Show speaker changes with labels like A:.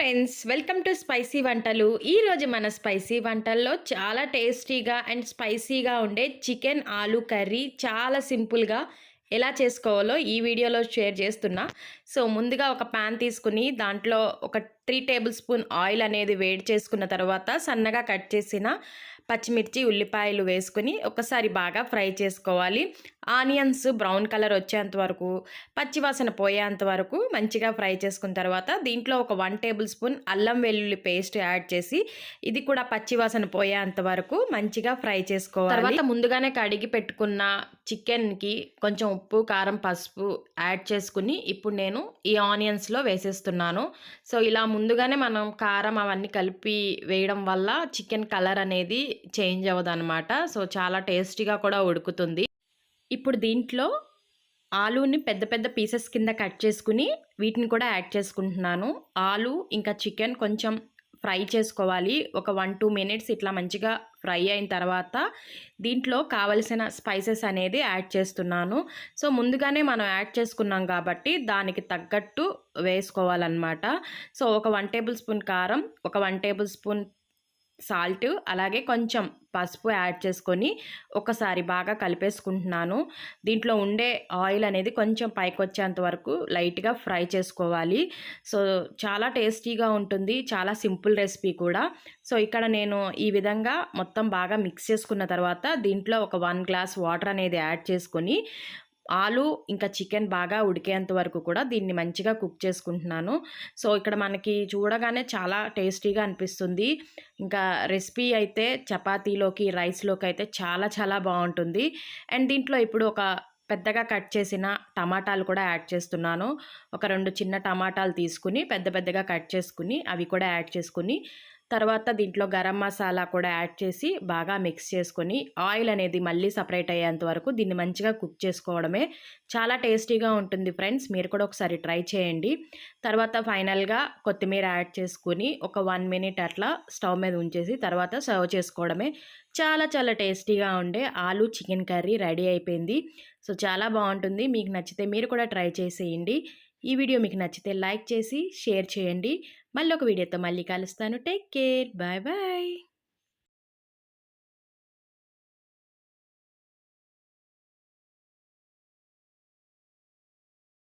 A: Friends welcome to spicy వంటలు. ఈరోజు మన స్పైసీ వంటల్లో చాలా టేస్టీగా అండ్ స్పైసీగా ఉండే చికెన్ ఆలు కర్రీ చాలా సింపుల్గా ఎలా చేసుకోవాలో ఈ వీడియోలో షేర్ చేస్తున్నా. సో ముందుగా ఒక ప్యాన్ తీసుకుని దాంట్లో ఒక త్రీ టేబుల్ స్పూన్ ఆయిల్ అనేది వేడి చేసుకున్న తర్వాత సన్నగా కట్ చేసిన పచ్చిమిర్చి ఉల్లిపాయలు వేసుకుని ఒకసారి బాగా ఫ్రై చేసుకోవాలి. ఆనియన్స్ బ్రౌన్ కలర్ వచ్చేంత వరకు పచ్చివాసన పోయేంత వరకు మంచిగా ఫ్రై చేసుకున్న తర్వాత దీంట్లో ఒక వన్ టేబుల్ స్పూన్ అల్లం వెల్లుల్లి పేస్ట్ యాడ్ చేసి ఇది కూడా పచ్చివాసన పోయేంత వరకు మంచిగా ఫ్రై చేసుకోవాలి. తర్వాత ముందుగానే కడిగి పెట్టుకున్న చికెన్కి కొంచెం ఉప్పు కారం పసుపు యాడ్ చేసుకుని ఇప్పుడు నేను ఈ ఆనియన్స్లో వేసేస్తున్నాను. సో ఇలా ముందుగానే మనం కారం అవన్నీ కలిపి వేయడం వల్ల చికెన్ కలర్ అనేది చేంజ్ అవ్వదు అనమాట సో చాలా టేస్టీగా కూడా ఉడుకుతుంది. ఇప్పుడు దీంట్లో ఆలూని పెద్ద పెద్ద పీసెస్ కింద కట్ చేసుకుని వీటిని కూడా యాడ్ చేసుకుంటున్నాను. ఆలు ఇంకా చికెన్ కొంచెం ఫ్రై చేసుకోవాలి. ఒక వన్ టూ మినిట్స్ ఇట్లా మంచిగా ఫ్రై అయిన తర్వాత దీంట్లో కావలసిన స్పైసెస్ అనేది యాడ్ చేస్తున్నాను. సో ముందుగానే మనం యాడ్ చేసుకున్నాం కాబట్టి దానికి తగ్గట్టు వేసుకోవాలన్నమాట. సో ఒక వన్ టేబుల్ స్పూన్ కారం ఒక వన్ టేబుల్ స్పూన్ సాల్ట్ అలాగే కొంచెం పసుపు యాడ్ చేసుకొని ఒకసారి బాగా కలిపేసుకుంటున్నాను. దీంట్లో ఉండే ఆయిల్ అనేది కొంచెం పైకి వచ్చేంత వరకు లైట్గా ఫ్రై చేసుకోవాలి. సో చాలా టేస్టీగా ఉంటుంది చాలా సింపుల్ రెసిపీ కూడా. సో ఇక్కడ నేను ఈ విధంగా మొత్తం బాగా మిక్స్ చేసుకున్న తర్వాత దీంట్లో ఒక వన్ గ్లాస్ వాటర్ అనేది యాడ్ చేసుకొని ఆలు ఇంకా చికెన్ బాగా ఉడికేంత వరకు కూడా దీన్ని మంచిగా కుక్ చేసుకుంటున్నాను. సో ఇక్కడ మనకి చూడగానే చాలా టేస్టీగా అనిపిస్తుంది. ఇంకా రెసిపీ అయితే చపాతీలోకి రైస్లోకి అయితే చాలా చాలా బాగుంటుంది. అండ్ దీంట్లో ఇప్పుడు ఒక పెద్దగా కట్ చేసిన టమాటాలు కూడా యాడ్ చేస్తున్నాను. ఒక రెండు చిన్న టమాటాలు తీసుకుని పెద్ద పెద్దగా కట్ చేసుకుని అవి కూడా యాడ్ చేసుకుని తర్వాత దీంట్లో గరం మసాలా కూడా యాడ్ చేసి బాగా మిక్స్ చేసుకొని ఆయిల్ అనేది మళ్ళీ సపరేట్ అయ్యేంత వరకు దీన్ని మంచిగా కుక్ చేసుకోవడమే చాలా టేస్టీగా ఉంటుంది ఫ్రెండ్స్. మీరు కూడా ఒకసారి ట్రై చేయండి. తర్వాత ఫైనల్గా కొత్తిమీర యాడ్ చేసుకుని ఒక వన్ మినిట్ అట్లా స్టవ్ మీద ఉంచేసి తర్వాత సర్వ్ చేసుకోవడమే చాలా చాలా టేస్టీగా ఉండే ఆలు చికెన్ కర్రీ రెడీ అయిపోయింది. సో చాలా బాగుంటుంది. మీకు నచ్చితే మీరు కూడా ట్రై చేసేయండి. ఈ వీడియో మీకు నచ్చితే లైక్ చేసి షేర్ చేయండి. మళ్ళీ ఒక వీడియోతో మళ్ళీ కలుస్తాను. Take care. Bye bye.